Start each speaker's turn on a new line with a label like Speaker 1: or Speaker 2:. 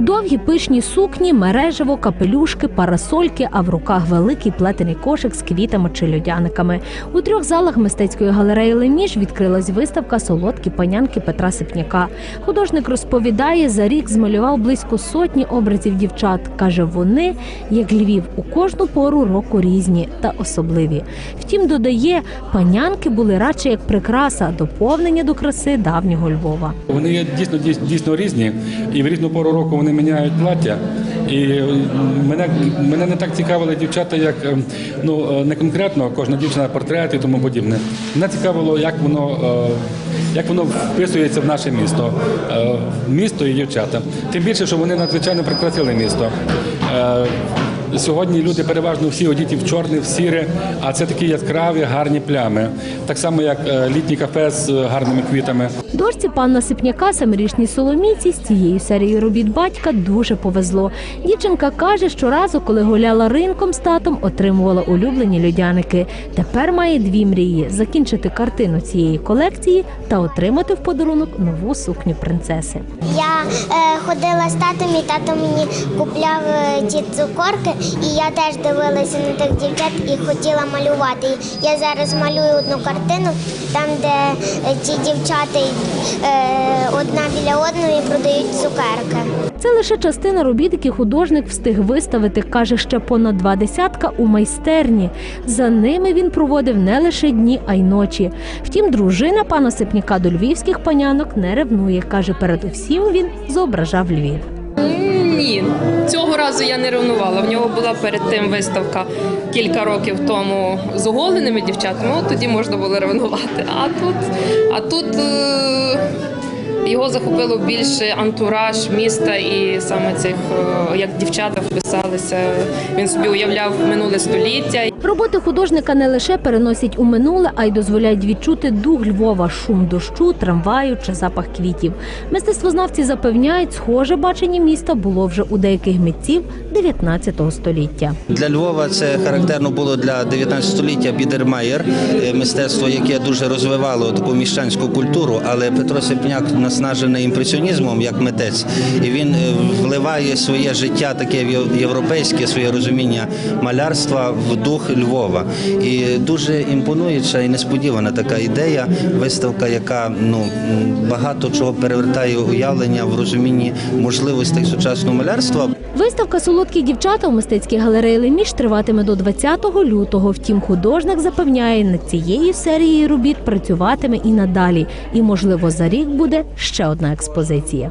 Speaker 1: Довгі пишні сукні, мережево, капелюшки, парасольки, а в руках великий плетений кошик з квітами чи льодяниками. У трьох залах мистецької галереї Леміж відкрилась виставка Солодкі панянки Петра Сипняка. Художник розповідає, за рік змалював близько сотні образів дівчат. каже, вони, як Львів, у кожну пору року різні та особливі. Втім, додає, панянки були радше як прикраса, доповнення до краси давнього Львова.
Speaker 2: Вони є дійсно дійсно, дійсно різні, і в різну пору року вони міняють плаття. І мене, мене не так цікавили дівчата, як е, ну е, не конкретно кожна дівчина портрет і тому подібне. Мене цікавило, як воно, е, як воно вписується в наше місто, е, місто і дівчата. Тим більше, що вони надзвичайно прикрасили місто. Е, Сьогодні люди переважно всі одіті в чорне, в сіре, а це такі яскраві, гарні плями. Так само, як е, літні кафе з гарними квітами.
Speaker 1: Дочці пана Сипняка, семирічній Соломійці, з цією серією робіт батька дуже повезло. Дівчинка каже, що разу, коли гуляла ринком з татом, отримувала улюблені льодяники. Тепер має дві мрії: закінчити картину цієї колекції та отримати в подарунок нову сукню принцеси.
Speaker 3: Я е, ходила з татом, і тато мені купляв е, ті цукорки, і я теж дивилася на тих дівчат і хотіла малювати. Я зараз малюю одну картину, там, де е, ті дівчата е, одна біля одної продають цукерки.
Speaker 1: Це лише частина робіт, які художник встиг виставити, каже ще понад два десятка у майстерні. За ними він проводив не лише дні, а й ночі. Втім, дружина пана Сипняка до львівських панянок не ревнує. каже, передусім він зображав Львів.
Speaker 4: Ні, цього разу я не ревнувала. В нього була перед тим виставка кілька років тому з оголеними дівчатами. От тоді можна було ревнувати. А тут, а тут е, його захопило більше антураж міста і саме цих, як дівчата вписалися. Він собі уявляв минуле століття.
Speaker 1: Роботи художника не лише переносять у минуле, а й дозволяють відчути дух Львова, шум дощу, трамваю чи запах квітів. Мистецтвознавці запевняють, схоже бачення міста було вже у деяких митців 19 століття.
Speaker 5: Для Львова це характерно було для 19 століття Бідермаєр, е, мистецтво, яке дуже розвивало таку міщанську культуру. Але Петро Сипняк наснажений імпресіонізмом як митець, і він е, вливає своє життя, таке єв- європейське, своє розуміння малярства в дух Львова. І дуже імпонуюча і несподівана така ідея. Виставка, яка ну багато чого перевертає уявлення в розумінні можливостей сучасного малярства.
Speaker 1: Виставка Солодкі дівчата у мистецькій галереї Леміш триватиме до 20 лютого. Втім, художник запевняє, над цією серією робіт працюватиме і надалі. І, можливо, за рік буде ще одна експозиція.